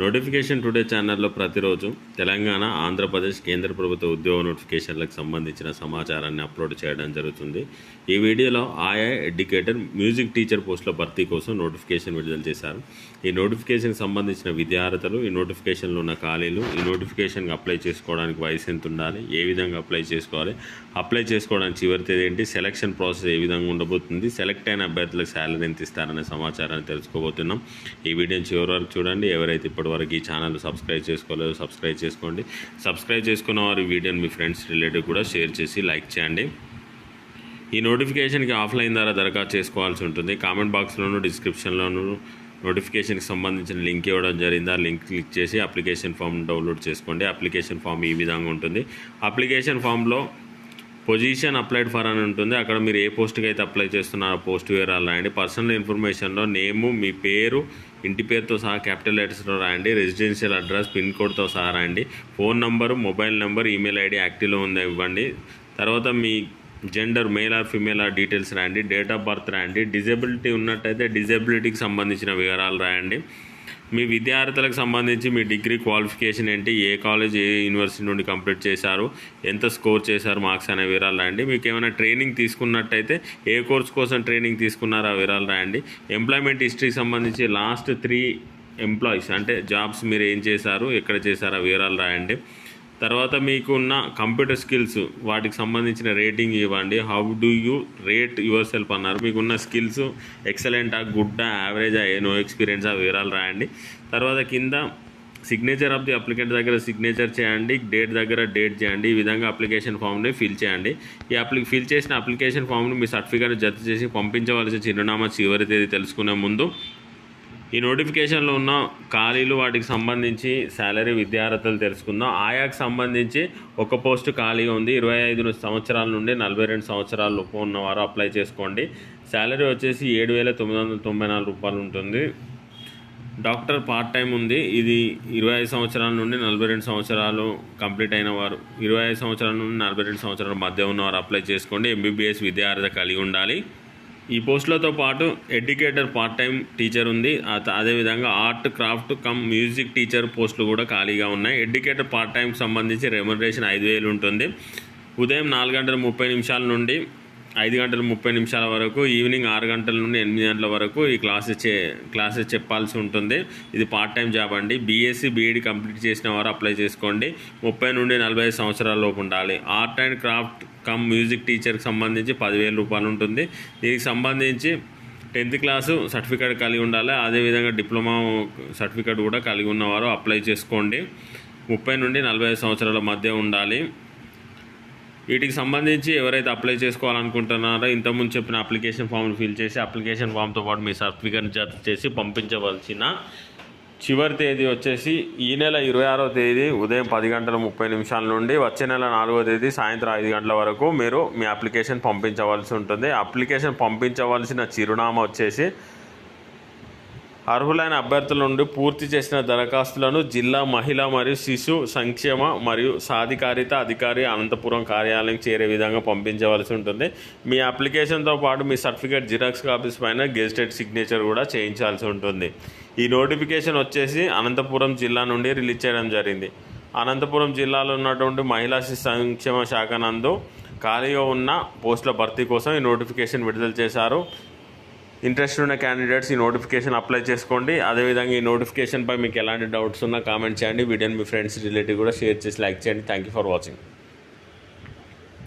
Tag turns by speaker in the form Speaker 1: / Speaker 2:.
Speaker 1: Notification today ఛానల్లో ప్రతిరోజు తెలంగాణ ఆంధ్రప్రదేశ్ కేంద్ర ప్రభుత్వ ఉద్యోగ నోటిఫికేషన్లకు సంబంధించిన సమాచారాన్ని అప్లోడ్ చేయడం జరుగుతుంది. ఈ వీడియోలో ఆయా ఎడ్యుకేటర్ మ్యూజిక్ టీచర్ పోస్టుల భర్తీ కోసం నోటిఫికేషన్ విడుదల చేశారు. ఈ నోటిఫికేషన్కి సంబంధించిన విద్యార్థులు ఈ నోటిఫికేషన్లో ఉన్న ఖాళీలు ఈ నోటిఫికేషన్కి అప్లై చేసుకోవడానికి వయసు ఎంత ఉండాలి ఏ విధంగా అప్లై చేసుకోవాలి అప్లై చేసుకోవడానికి చివరి తేదీ ఏంటి సెలక్షన్ ప్రాసెస్ ఏ విధంగా ఉండబోతుంది సెలెక్ట్ అయిన అభ్యర్థులకు శాలరీ ఎంత ఇస్తారనే సమాచారాన్ని తెలుసుకోబోతున్నాం. ఈ వీడియోని చివరి వరకు చూడండి. ఎవరైతే ఇప్పటివరకు ఈ ఛానల్ సబ్స్క్రైబ్ చేసుకోలేదు సబ్స్క్రైబ్ చేసుకోండి. సబ్స్క్రైబ్ చేసుకున్న వారు వీడియోని మీ ఫ్రెండ్స్ రిలేటివ్ కూడా షేర్ చేసి లైక్ చేయండి. ఈ నోటిఫికేషన్కి ఆఫ్లైన్ ద్వారా దరఖాస్తు చేసుకోవాల్సి ఉంటుంది. కామెంట్ బాక్స్లోను డిస్క్రిప్షన్లోను నోటిఫికేషన్కి సంబంధించిన లింక్ ఇవ్వడం జరిగింది. ఆ లింక్ క్లిక్ చేసి అప్లికేషన్ ఫామ్ డౌన్లోడ్ చేసుకోండి. అప్లికేషన్ ఫామ్ ఈ విధంగా ఉంటుంది. అప్లికేషన్ ఫామ్లో పొజిషన్ అప్లైడ్ ఫర్ అని ఉంటుంది. అక్కడ మీరు ఏ పోస్ట్కి అయితే అప్లై చేస్తున్నారో పోస్ట్ వివరాలు రాయండి. పర్సనల్ ఇన్ఫర్మేషన్లో నేము మీ పేరు ఇంటి పేరుతో సహా క్యాపిటల్ లెటర్స్లో రాయండి. రెసిడెన్షియల్ అడ్రస్ పిన్ కోడ్తో సహా రాయండి. Phone number mobile number email ID యాక్టివ్లో ఉందా ఇవ్వండి. తర్వాత మీ gender male or female or details రాయండి. డేట్ ఆఫ్ బర్త్ రాయండి. డిజబిలిటీ ఉన్నట్టయితే డిజబిలిటీకి సంబంధించిన వివరాలు రాయండి. మీ విద్యార్థులకు సంబంధించి మీ డిగ్రీ క్వాలిఫికేషన్ ఏంటి? ఏ కాలేజ్ ఏ యూనివర్సిటీ నుండి కంప్లీట్ చేశారు? ఎంత స్కోర్ చేశారు? మార్క్స్ అనే వివరాలు రాయండి. మీకు ఏమైనా ట్రైనింగ్ తీసుకున్నట్టయితే ఏ కోర్స్ కోసం ట్రైనింగ్ తీసుకున్నారో ఆ వివరాలు రాయండి. ఎంప్లాయ్మెంట్ హిస్టరీకి సంబంధించి లాస్ట్ త్రీ ఎంప్లాయీస్ అంటే జాబ్స్ మీరు ఏం చేశారు ఎక్కడ చేశారు ఆ వివరాలు రాయండి. తర్వాత మీకున్న కంప్యూటర్ స్కిల్స్ వాటికి సంబంధించిన రేటింగ్ ఇవ్వండి. How do you rate yourself అన్నారు. మీకున్న స్కిల్స్ ఎక్సలెంటా గుడ్డా యావరేజా ఏ నో ఎక్స్పీరియన్స్ ఆ వివరాలు రాయండి. తర్వాత కింద సిగ్నేచర్ ఆఫ్ ది అప్లికెంట్ దగ్గర సిగ్నేచర్ చేయండి. డేట్ దగ్గర డేట్ చేయండి. ఈ విధంగా అప్లికేషన్ ఫామ్ని ఫిల్ చేయండి. ఈ అప్లి ఫిల్ చేసిన అప్లికేషన్ ఫామ్ని మీ సర్టిఫికేట్ జత చేసి పంపించవలసిన చిరునామా చివరి తేదీ తెలుసుకునే ముందు ఈ నోటిఫికేషన్లో ఉన్న ఖాళీలు వాటికి సంబంధించి శాలరీ విద్యార్హతలు తెలుసుకుందాం. ఆయాకు సంబంధించి ఒక పోస్టు ఖాళీగా ఉంది. ఇరవై ఐదు సంవత్సరాల నుండి నలభై రెండు సంవత్సరాల లోపు ఉన్నవారు అప్లై చేసుకోండి. శాలరీ వచ్చేసి ఏడు వేల తొమ్మిది వందల తొంభై నాలుగు రూపాయలు ఉంటుంది. డాక్టర్ పార్ట్ టైం ఉంది. ఇది ఇరవై ఐదు సంవత్సరాల నుండి నలభై రెండు సంవత్సరాలు కంప్లీట్ అయిన వారు. ఇరవై ఐదు సంవత్సరాల నుండి నలభై రెండు సంవత్సరాల మధ్య ఉన్నవారు అప్లై చేసుకోండి. ఎంబీబీఎస్ విద్యార్థి కలిగి ఉండాలి. ఈ పోస్టులతో పాటు ఎడ్యుకేటర్ పార్ట్ టైం టీచర్ ఉంది. అదేవిధంగా art craft cum music teacher పోస్టులు కూడా ఖాళీగా ఉన్నాయి. ఎడ్యుకేటర్ పార్ట్ టైంకి సంబంధించి రెమ్యునరేషన్ ఐదు వేలు ఉంటుంది. ఉదయం నాలుగు గంటల ముప్పై నిమిషాల నుండి ఐదు గంటల ముప్పై నిమిషాల వరకు ఈవినింగ్ ఆరు గంటల నుండి ఎనిమిది గంటల వరకు ఈ క్లాసెస్ చే క్లాసెస్ చెప్పాల్సి ఉంటుంది. ఇది పార్ట్ టైం జాబ్ అండి. బీఎస్సీ బీఈడి కంప్లీట్ చేసిన వారు అప్లై చేసుకోండి. ముప్పై నుండి నలభై ఐదు సంవత్సరాల లోపు ఉండాలి. Art and craft cum music టీచర్కి సంబంధించి పదివేల రూపాయలు ఉంటుంది. దీనికి సంబంధించి టెన్త్ క్లాసు సర్టిఫికేట్ కలిగి ఉండాలి. అదేవిధంగా డిప్లొమా సర్టిఫికేట్ కూడా కలిగి ఉన్నవారు అప్లై చేసుకోండి. ముప్పై నుండి నలభై ఐదు సంవత్సరాల మధ్య ఉండాలి. వీటికి సంబంధించి ఎవరైతే అప్లై చేసుకోవాలనుకుంటున్నారో ఇంతకుముందు చెప్పిన అప్లికేషన్ ఫామ్ ఫిల్ చేసి అప్లికేషన్ ఫామ్తో పాటు మీ సర్టిఫికేట్ జత చేసి పంపించవలసిన చివరి తేదీ వచ్చేసి ఈ నెల ఇరవై ఆరో తేదీ ఉదయం పది గంటల ముప్పై నిమిషాల నుండి వచ్చే నెల నాలుగో తేదీ సాయంత్రం ఐదు గంటల వరకు మీరు మీ అప్లికేషన్ పంపించవలసి ఉంటుంది. అప్లికేషన్ పంపించవలసిన చిరునామా వచ్చేసి అర్హులైన అభ్యర్థుల నుండి పూర్తి చేసిన దరఖాస్తులను జిల్లా మహిళా మరియు శిశు సంక్షేమ మరియు సాధికారిత అధికారి అనంతపురం కార్యాలయం చేరే విధంగా పంపించవలసి ఉంటుంది. మీ అప్లికేషన్తో పాటు మీ సర్టిఫికేట్ జిరాక్స్ కాపీస్ పైన గెజిటెడ్ సిగ్నేచర్ కూడా చేయించాల్సి ఉంటుంది. ఈ నోటిఫికేషన్ వచ్చేసి అనంతపురం జిల్లా నుండి రిలీజ్ చేయడం జరిగింది. అనంతపురం జిల్లాలో ఉన్నటువంటి మహిళా శిశు సంక్షేమ శాఖ నందు ఖాళీగా ఉన్న పోస్టుల భర్తీ కోసం ఈ నోటిఫికేషన్ విడుదల చేశారు. ఇంట్రెస్ట్ ఉన్న క్యాండిడేట్స్ ఈ నోటిఫికేషన్ అప్లై చేసుకోండి. అదేవిధంగా ఈ నోటిఫికేషన్పై మీకు ఎలాంటి డౌట్స్ ఉన్నా కామెంట్ చేయండి. వీడియోని మీ ఫ్రెండ్స్ రిలేటివ్ కూడా షేర్ చేసి లైక్ చేయండి. Thank you for watching